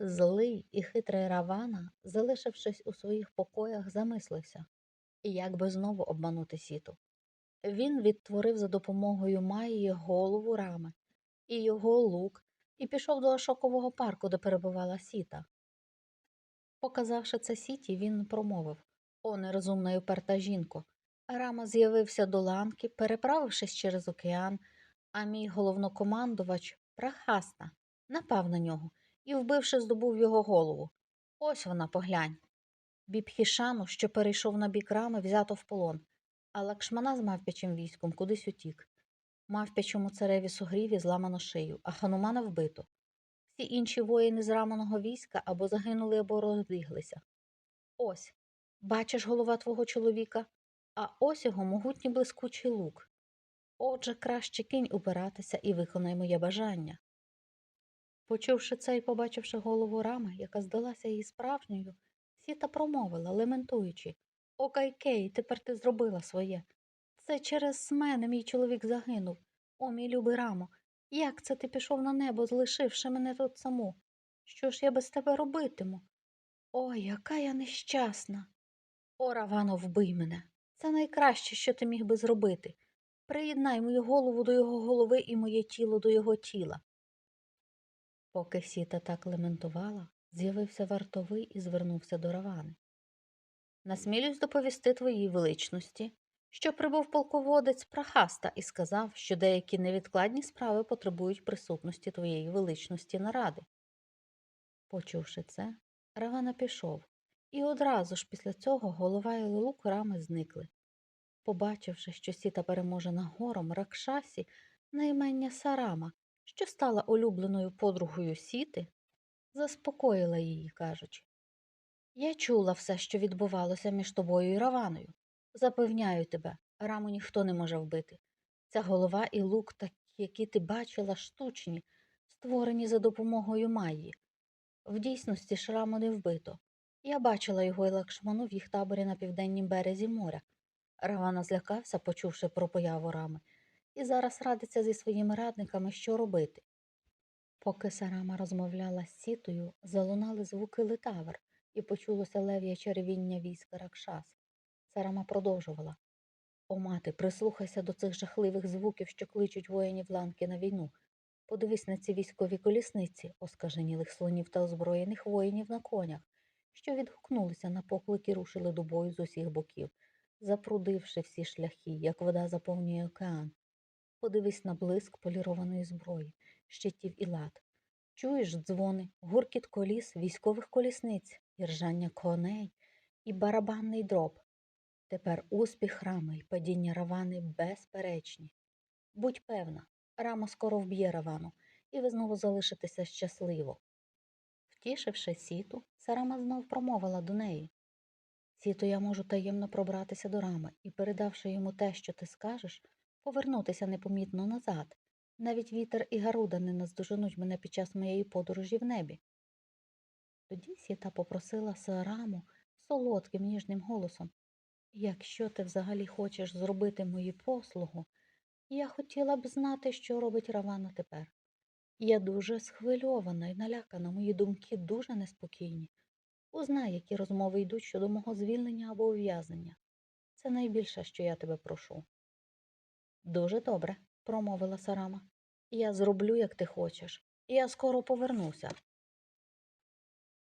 Злий і хитрий Равана, залишившись у своїх покоях, замислився, як би знову обманути сіту. Він відтворив за допомогою Майї голову рами і його лук і пішов до Ашокового парку, де перебувала сіта. Показавши це сіті, він промовив О, нерозумна і уперта жінко. Рама з'явився до ланки, переправившись через океан, а мій головнокомандувач Прахаста напав на нього і, вбивши, здобув його голову. Ось вона, поглянь. Бібхішану, що перейшов на бік рами, взято в полон, а Лакшмана з мавпячим військом кудись утік. Мавпячому цареві сугріві зламано шию, а ханумана вбито. Всі інші воїни з раманого війська або загинули, або розбіглися. Ось, бачиш голова твого чоловіка, а ось його могутній блискучий лук. Отже, краще кинь упиратися і виконай моє бажання. Почувши це і побачивши голову рами, яка здалася їй справжньою, сіта промовила, лементуючи О, Кайкей, тепер ти зробила своє. Це через мене мій чоловік загинув. О, мій любий рамо, як це ти пішов на небо, залишивши мене тут саму? Що ж я без тебе робитиму? Ой, яка я нещасна. О, Равано, вбий мене. Це найкраще, що ти міг би зробити. Приєднай мою голову до його голови і моє тіло до його тіла. Поки сіта так лементувала, з'явився вартовий і звернувся до Равани. Насмілюсь доповісти твоїй величності, що прибув полководець Прахаста і сказав, що деякі невідкладні справи потребують присутності твоєї величності на ради. Почувши це, Равана пішов, і одразу ж після цього голова і лук рами зникли. Побачивши, що сіта переможена гором Ракшасі на імення Сарама, що стала улюбленою подругою сіти, заспокоїла її, кажучи Я чула все, що відбувалося між тобою і Раваною. Запевняю тебе, раму ніхто не може вбити. Ця голова і лук, такі, які ти бачила, штучні, створені за допомогою Майї. В дійсності ж раму не вбито. Я бачила його і лакшману в їх таборі на південнім березі моря. Равана злякався, почувши про появу рами, і зараз радиться зі своїми радниками, що робити. Поки Сарама розмовляла з сітою, залунали звуки литавр, і почулося лев'я черевіння війська Ракшас. Сарама продовжувала О, мати, прислухайся до цих жахливих звуків, що кличуть воїнів ланки на війну. Подивись на ці військові колісниці, оскаженілих слонів та озброєних воїнів на конях, що відгукнулися на поклик і рушили до бою з усіх боків, запрудивши всі шляхи, як вода заповнює океан. Подивись на блиск полірованої зброї, щитів і лад. Чуєш дзвони, гуркіт коліс, військових колісниць, іржання коней і барабанний дроб. Тепер успіх рами й падіння равани безперечні. Будь певна, рама скоро вб'є равану, і ви знову залишитеся щасливо. Втішивши сіту, Сарама знов промовила до неї Сіто, я можу таємно пробратися до рами і, передавши йому те, що ти скажеш, повернутися непомітно назад. Навіть вітер і гаруда не наздоженуть мене під час моєї подорожі в небі. Тоді сіта попросила Сараму солодким ніжним голосом Якщо ти взагалі хочеш зробити мою послугу, я хотіла б знати, що робить Равана тепер. Я дуже схвильована і налякана, мої думки дуже неспокійні. Узнай, які розмови йдуть щодо мого звільнення або ув'язнення. Це найбільше, що я тебе прошу. Дуже добре, промовила Сарама. Я зроблю, як ти хочеш, я скоро повернуся.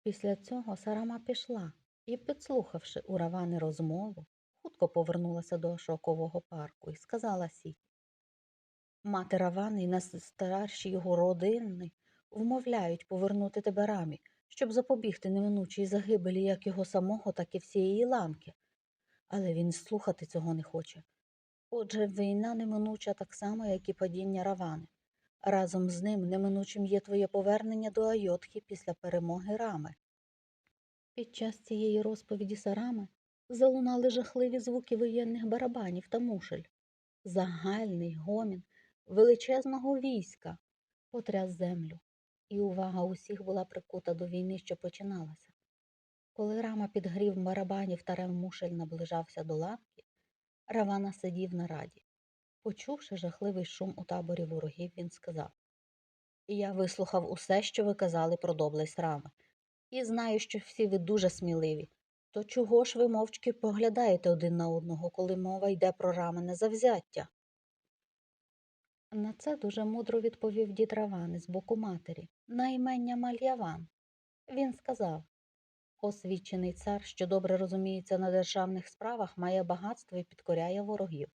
Після цього Сарама пішла і, підслухавши у Равани розмову, хутко повернулася до Ашокового парку і сказала Сіті. Мати Равани і найстарші його родини вмовляють повернути тебе рамі, щоб запобігти неминучій загибелі як його самого, так і всієї ланки. Але він слухати цього не хоче. Отже, війна неминуча так само, як і падіння Равани. Разом з ним неминучим є твоє повернення до Айотхи після перемоги рами. Під час цієї розповіді Сарами залунали жахливі звуки воєнних барабанів та мушель. Загальний гомін величезного війська потряс землю, і увага усіх була прикута до війни, що починалася. Коли рама під грів барабанів та рев мушель наближався до лавки, Равана сидів на раді. Почувши жахливий шум у таборі ворогів, він сказав я вислухав усе, що ви казали про доблесть рами. І знаю, що всі ви дуже сміливі. То чого ж ви мовчки поглядаєте один на одного, коли мова йде про рамене завзяття? На це дуже мудро відповів дід Равани з боку матері, на імення Мальяван. Він сказав Освічений цар, що добре розуміється на державних справах, має багатство і підкоряє ворогів.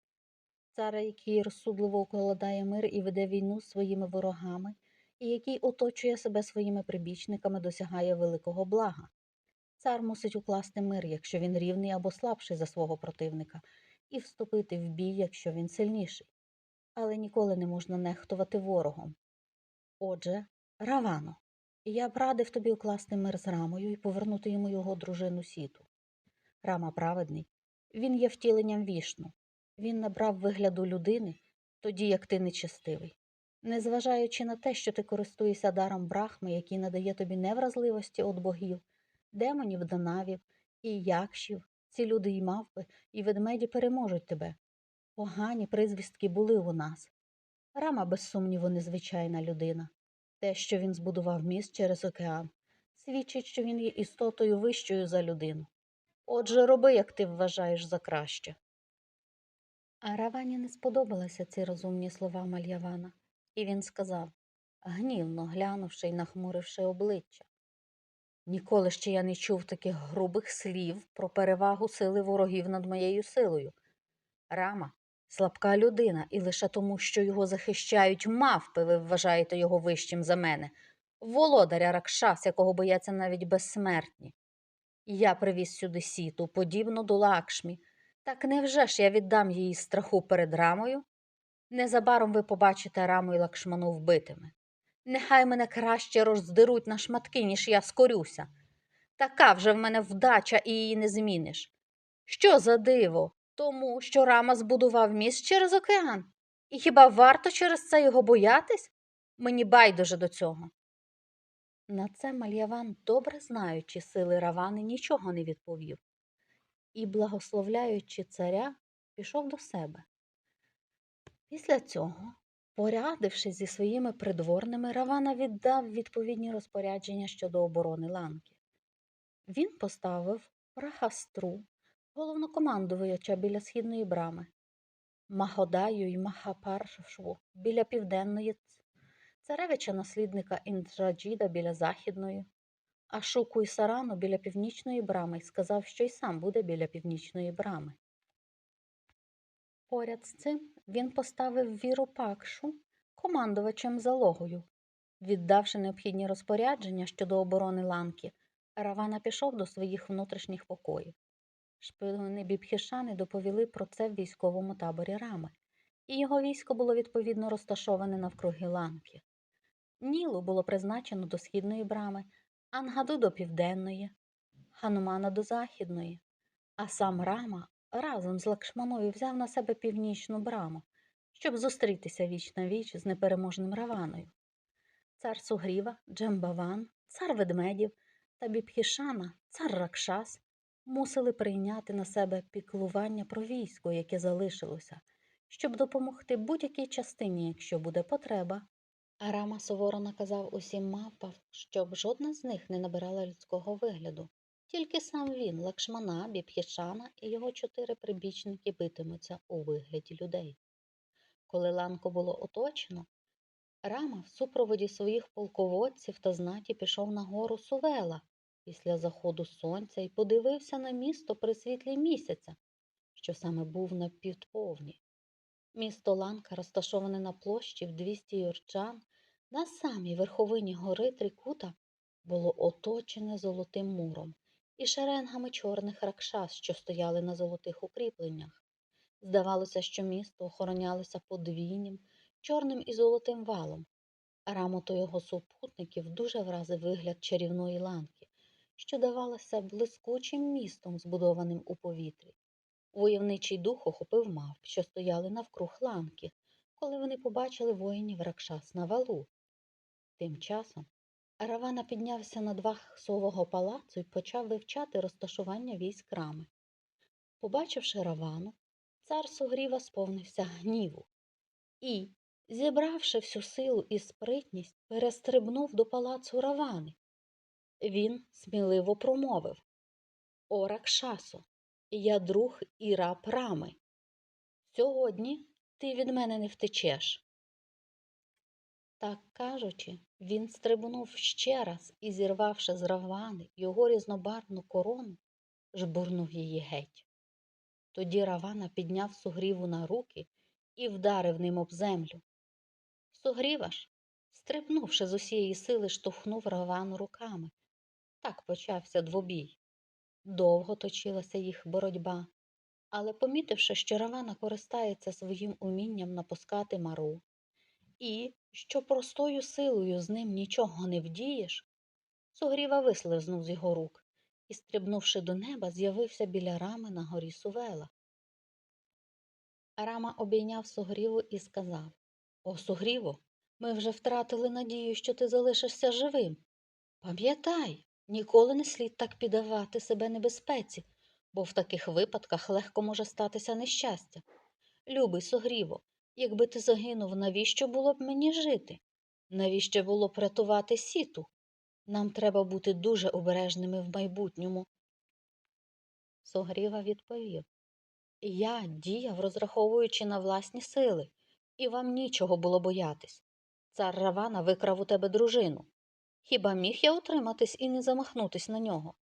Цар, який розсудливо укладає мир і веде війну своїми ворогами, і який оточує себе своїми прибічниками, досягає великого блага. Цар мусить укласти мир, якщо він рівний або слабший за свого противника, і вступити в бій, якщо він сильніший. Але ніколи не можна нехтувати ворогом. Отже, Равано, я б радив тобі укласти мир з рамою і повернути йому його дружину сіту. Рама праведний, він є втіленням вішну. Він набрав вигляду людини, тоді як ти нечестивий. Незважаючи на те, що ти користуєшся даром брахми, який надає тобі невразливості від богів, демонів, данавів і якшів, ці люди й мавпи, і ведмеді переможуть тебе. Погані призвістки були у нас. Рама, без сумніву, незвичайна людина. Те, що він збудував міст через океан, свідчить, що він є істотою вищою за людину. Отже, роби, як ти вважаєш за краще. А Равані не сподобалися ці розумні слова Мальявана, і він сказав, гнівно глянувши й нахмуривши обличчя. Ніколи ще я не чув таких грубих слів про перевагу сили ворогів над моєю силою. Рама слабка людина, і лише тому, що його захищають мавпи, ви вважаєте його вищим за мене, володаря Ракшас, якого бояться навіть безсмертні. Я привіз сюди сіту, подібну до лакшмі. Так невже ж я віддам її страху перед рамою? Незабаром ви побачите раму й лакшману вбитими. Нехай мене краще роздеруть на шматки, ніж я скорюся. Така вже в мене вдача і її не зміниш. Що за диво? Тому, що рама збудував міст через океан. І хіба варто через це його боятись? Мені байдуже до цього. На це Мальяван, добре знаючи сили Равани, нічого не відповів і, благословляючи царя, пішов до себе. Після цього, порядившись зі своїми придворними, Равана віддав відповідні розпорядження щодо оборони ланки. Він поставив прахастру, головнокомандувача біля східної брами, Маходаю й Махапаршву біля південної, царевича наслідника Індраджіда біля західної, а Шуку й Сарану біля північної брами і сказав, що й сам буде біля північної брами. Поряд з цим він поставив віру Пакшу командувачем залогою. Віддавши необхідні розпорядження щодо оборони ланки, Равана пішов до своїх внутрішніх покоїв. Шпигуни Бібхішани доповіли про це в військовому таборі Рами, і його військо було відповідно розташоване навкруги ланки. Нілу було призначено до східної брами, Ангаду до південної, Ханумана до західної, а сам Рама разом з Лакшманою взяв на себе північну браму, щоб зустрітися віч на віч з непереможним Раваною. Цар Сугріва, Джембаван, цар ведмедів та Бібхішана, цар Ракшас мусили прийняти на себе піклування про військо, яке залишилося, щоб допомогти будь-якій частині, якщо буде потреба. Арама суворо наказав усім мавпам, щоб жодна з них не набирала людського вигляду. Тільки сам він, Лакшмана, Бібхішана і його чотири прибічники битимуться у вигляді людей. Коли ланку було оточено, Рама в супроводі своїх полководців та знаті пішов на гору Сувела після заходу сонця і подивився на місто при світлі місяця, що саме був на півповні. Місто Ланка, розташоване на площі в 200 юрчан, на самій верховині гори Трикута, було оточене золотим муром і шеренгами чорних ракшас, що стояли на золотих укріпленнях. Здавалося, що місто охоронялося подвійним, чорним і золотим валом. Рамоту його супутників дуже вразив вигляд чарівної ланки, що давалося блискучим містом, збудованим у повітрі. Войовничий дух охопив мавп, що стояли навкруг ланки, коли вони побачили воїнів Ракшас на валу. Тим часом Равана піднявся на дах сового палацу і почав вивчати розташування військ рами. Побачивши Равану, цар Сугріва сповнився гніву і, зібравши всю силу і спритність, перестрибнув до палацу Равани. Він сміливо промовив О, Ракшасо, я друг і раб. Сьогодні ти від мене не втечеш. Так кажучи, він стрибнув ще раз і, зірвавши з Равани його різнобарвну корону, жбурнув її геть. Тоді Равана підняв сугріву на руки і вдарив ним об землю. Сугріва ж, стрибнувши з усієї сили, штовхнув Равану руками. Так почався двобій. Довго точилася їх боротьба, але, помітивши, що Равана користається своїм умінням напускати мару, і що простою силою з ним нічого не вдієш, Сугріва вислизнув з його рук і, стрибнувши до неба, з'явився біля рами на горі Сувела. Рама обійняв Сугріву і сказав О, Сугріво, ми вже втратили надію, що ти залишишся живим. Пам'ятай, ніколи не слід так піддавати себе небезпеці, бо в таких випадках легко може статися нещастя. Любий Сугріво, якби ти загинув, навіщо було б мені жити? Навіщо було б рятувати сіту? Нам треба бути дуже обережними в майбутньому. Сугріва відповів Я діяв, розраховуючи на власні сили, і вам нічого було боятись. Цар Равана викрав у тебе дружину. Хіба міг я утриматись і не замахнутись на нього?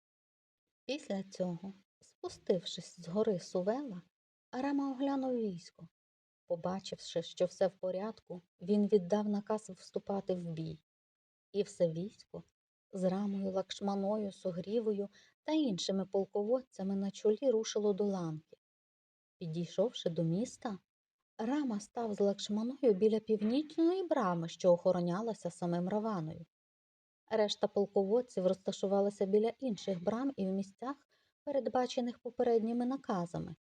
Після цього, спустившись з гори Сувела, Арама оглянув військо. Побачивши, що все в порядку, він віддав наказ вступати в бій. І все військо з рамою, лакшманою, сугрівою та іншими полководцями на чолі рушило до ланки. Підійшовши до міста, Рама став з лакшманою біля північної брами, що охоронялася самим Раваною. Решта полководців розташувалася біля інших брам і в місцях, передбачених попередніми наказами.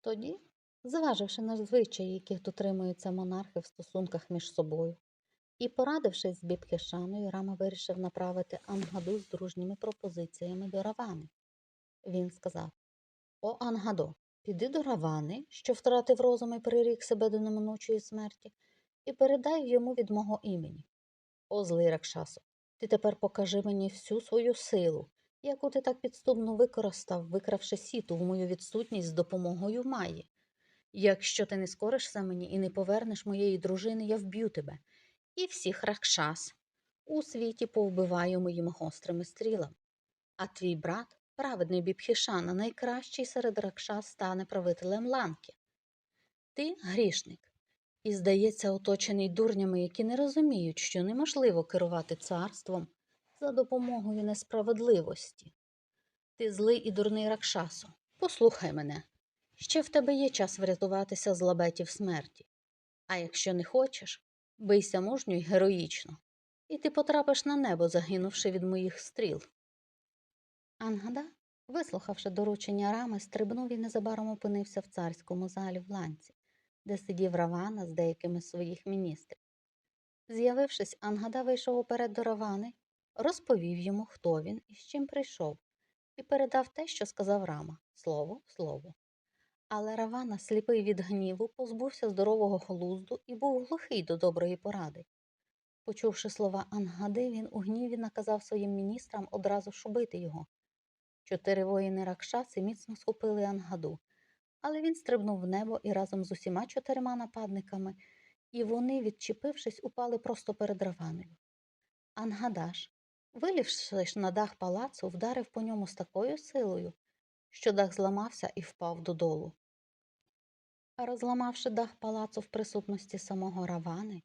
Тоді, зваживши на звичаї, яких дотримуються монархи в стосунках між собою, і, порадившись з Бібхешаною, Рама вирішив направити Ангаду з дружніми пропозиціями до Равани. Він сказав О, Ангадо, піди до Равани, що втратив розум і прирік себе до неминучої смерті, і передай йому від мого імені. О, злий Ракшасо, ти тепер покажи мені всю свою силу, яку ти так підступно використав, викравши сіту в мою відсутність з допомогою Маї. Якщо ти не скоришся мені і не повернеш моєї дружини, я вб'ю тебе і всіх ракшас у світі повбиваю моїми гострими стрілами. А твій брат, праведний Бібхішана, найкращий серед ракшас стане правителем ланки. Ти грішник, і, здається, оточений дурнями, які не розуміють, що неможливо керувати царством за допомогою несправедливості. Ти злий і дурний ракшасу. Послухай мене. Ще в тебе є час врятуватися з лабетів смерті. А якщо не хочеш, бийся мужньо й героїчно, і ти потрапиш на небо, загинувши від моїх стріл. Ангада, вислухавши доручення рами, стрибнув і незабаром опинився в царському залі в ланці, де сидів Равана з деякими з своїх міністрів. З'явившись, Ангада вийшов уперед до Равани, розповів йому, хто він і з чим прийшов, і передав те, що сказав Рама, слово в слово. Але Равана, сліпий від гніву, позбувся здорового глузду і був глухий до доброї поради. Почувши слова Ангади, він у гніві наказав своїм міністрам одразу шубити його. Чотири воїни Ракшаси міцно схопили Ангаду, але він стрибнув в небо і разом з усіма чотирма нападниками, і вони, відчепившись, упали просто перед Раваною. Ангадаш, вилівшись на дах палацу, вдарив по ньому з такою силою, що дах зламався і впав додолу. А розламавши дах палацу в присутності самого Равани,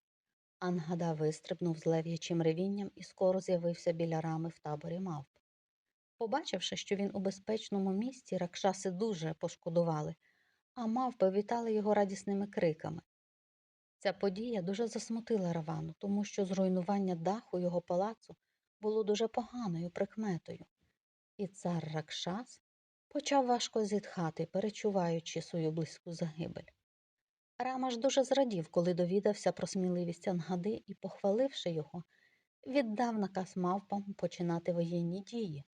Ангада вистрибнув з лев'ячим ревінням і скоро з'явився біля рами в таборі мавп. Побачивши, що він у безпечному місці, ракшаси дуже пошкодували, а мавпи вітали його радісними криками. Ця подія дуже засмутила Равану, тому що зруйнування даху його палацу було дуже поганою прикметою, і цар Ракшас почав важко зітхати, перечуваючи свою близьку загибель. Рама ж дуже зрадів, коли довідався про сміливість Ангади і, похваливши його, віддав наказ мавпам починати воєнні дії.